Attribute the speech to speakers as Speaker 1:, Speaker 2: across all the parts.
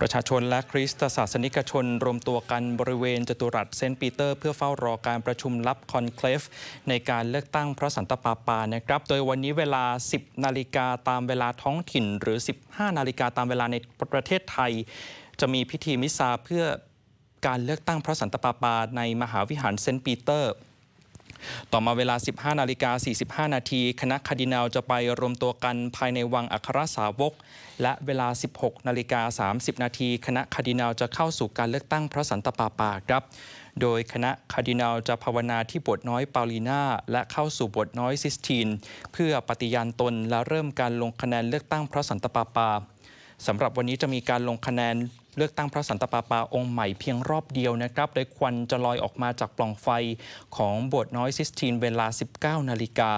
Speaker 1: ประชาชนและคริสตศาสนิกชน รวมตัวกันบริเวณจตุรัสเซนต์ปีเตอร์ เพื่อเฝ้ารอการประชุมลับคอนเคลฟในการเลือกตั้งพระสันตะปาปานะครับ โดยวันนี้เวลา 10 นาฬิกาตามเวลาท้องถิ่น หรือ 15 นาฬิกาตามเวลาในประเทศไทย จะมีพิธีมิสซาเพื่อการเลือกตั้งพระสันตะปาปาในมหาวิหารเซนต์ปีเตอร์ ต่อมาเวลา 15 นาฬิกา 45 นาที คณะคาดินาลจะไปรวมตัวกันภายในวังอัครสาวก และเวลา 16 นาฬิกา 30 นาที คณะคาดินาลจะเข้าสู่การเลือกตั้งพระสันตะปาปาครับ โดยคณะคาดินาลจะภาวนาที่โบทน้อยปาลีนาและเข้าสู่โบทน้อยซิสทีน เพื่อปฏิญาณตนและเริ่มการลงคะแนนเลือกตั้งพระสันตะปาปาสำหรับวันนี้จะมีการลงคะแนน เลือกตั้งพระสันตะปาปาองค์ใหม่เพียงรอบเดียวนะครับ โดยควันจะลอยออกมาจากปล่องไฟของโบสถ์น้อยซิสทีนเวลา 19 นาฬิกา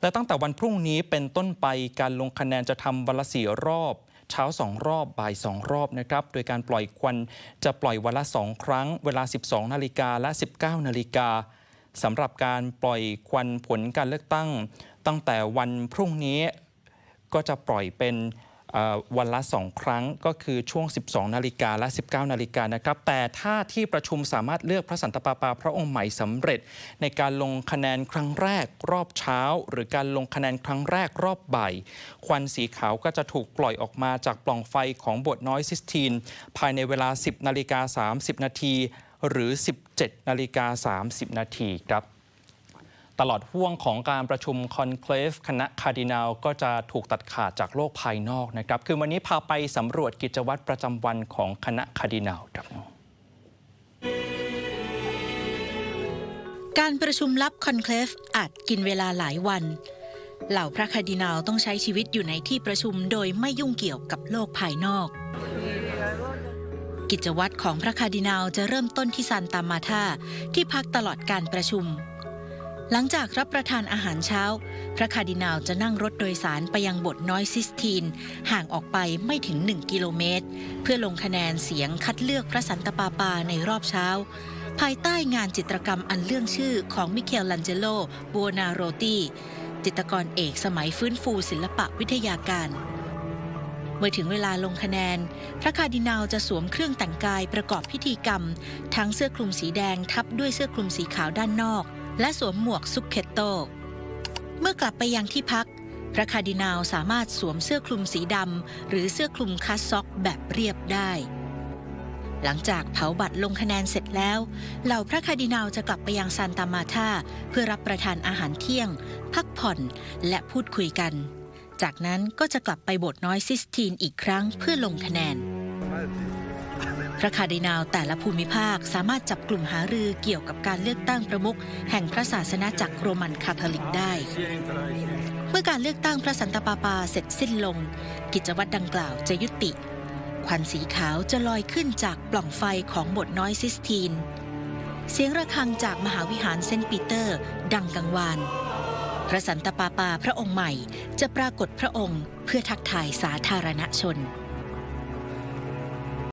Speaker 1: และตั้งแต่วันพรุ่งนี้เป็นต้นไปการลงคะแนนจะทำวันละสี่รอบ เช้า 2 รอบ บ่าย 2 รอบนะครับ โดยการปล่อยควันจะปล่อยวันละ 2 ครั้ง เวลา 12 นาฬิกาและ 19 นาฬิกาสำหรับการปล่อยควันผลการเลือกตั้ง ตั้งแต่วันพรุ่งนี้ก็จะปล่อยเป็น วันละ 2 ครั้งก็คือช่วง 12 นาฬิกาและ 19 นาฬิกานะครับ แต่ถ้าที่ประชุมสามารถเลือกพระสันตะปาปาพระองค์ใหม่สำเร็จ ในการลงคะแนนครั้งแรกรอบเช้า หรือการลงคะแนนครั้งแรกรอบบ่ายควันสีขาวก็จะถูกปล่อยออกมาจากปล่องไฟของโบสถ์น้อยซิสทีน ภายในเวลา 10 นาฬิกา 30 นาทีหรือ 17 นาฬิกา 30 นาทีครับ ตลอดห่วงของการประชุมคอนเคลฟคณะคาร์ดินาลก็จะถูกตัดขาดจากโลกภายนอกนะครับ คือวันนี้พาไปสำรวจกิจวัตรประจำวันของคณะคาร์ดินาลครับ
Speaker 2: การประชุมลับคอนเคลฟอาจกินเวลาหลายวัน เหล่าพระคาร์ดินาลต้องใช้ชีวิตอยู่ในที่ประชุมโดยไม่ยุ่งเกี่ยวกับโลกภายนอก กิจวัตรของพระคาร์ดินาลจะเริ่มต้นที่ซานตามาธาที่พักตลอดการประชุม หลังจากรับประทานอาหารเช้า พระคาร์ดินาลจะนั่งรถโดยสารไปยังบทน้อยซิสทีน ห่างออกไปไม่ถึง 1 กิโลเมตร เพื่อลงคะแนนเสียงคัดเลือกพระสันตะปาปาในรอบเช้า ภายใต้งานจิตรกรรมอันเรื่องชื่อของมิเคลลันเจโลบัวนาโรตีจิตรกรเอกสมัยฟื้นฟูศิลปะวิทยาการเมื่อถึงเวลาลงคะแนน พระคาร์ดินาลจะสวมเครื่องแต่งกายประกอบพิธีกรรม ทั้งเสื้อคลุมสีแดงทับด้วยเสื้อคลุมสีขาวด้านนอก และสวมหมวกซุกเคตโต เมื่อกลับไปยังที่พัก พระคาร์ดินาลสามารถสวมเสื้อคลุมสีดำหรือเสื้อคลุมคัสซ็อกแบบเรียบได้ หลังจากเผาบัตรลงคะแนนเสร็จแล้ว เหล่าพระคาร์ดินาลจะกลับไปยังซานตามาธาเพื่อรับประทานอาหารเที่ยง พักผ่อนและพูดคุยกัน จากนั้นก็จะกลับไปโบสถ์น้อยซิสทีนอีกครั้งเพื่อลงคะแนน ระคาดินาลแต่ละภูมิภาคสามารถจับกลุ่มหารือเกี่ยวกับการเลือกตั้งประมุขแห่งพระศาสนาจักรโรมันคาทอลิกได้ เมื่อการเลือกตั้งพระสันตะปาปาเสร็จสิ้นลง กิจวัตรดังกล่าวจะยุติ ควันสีขาวจะลอยขึ้นจากปล่องไฟของบทน้อยซิสทีน เสียงระฆังจากมหาวิหารเซนต์ปีเตอร์ ดังกังวานพระสันตะปาปาพระองค์ใหม่จะปรากฏพระองค์เพื่อทักทายสาธารณชน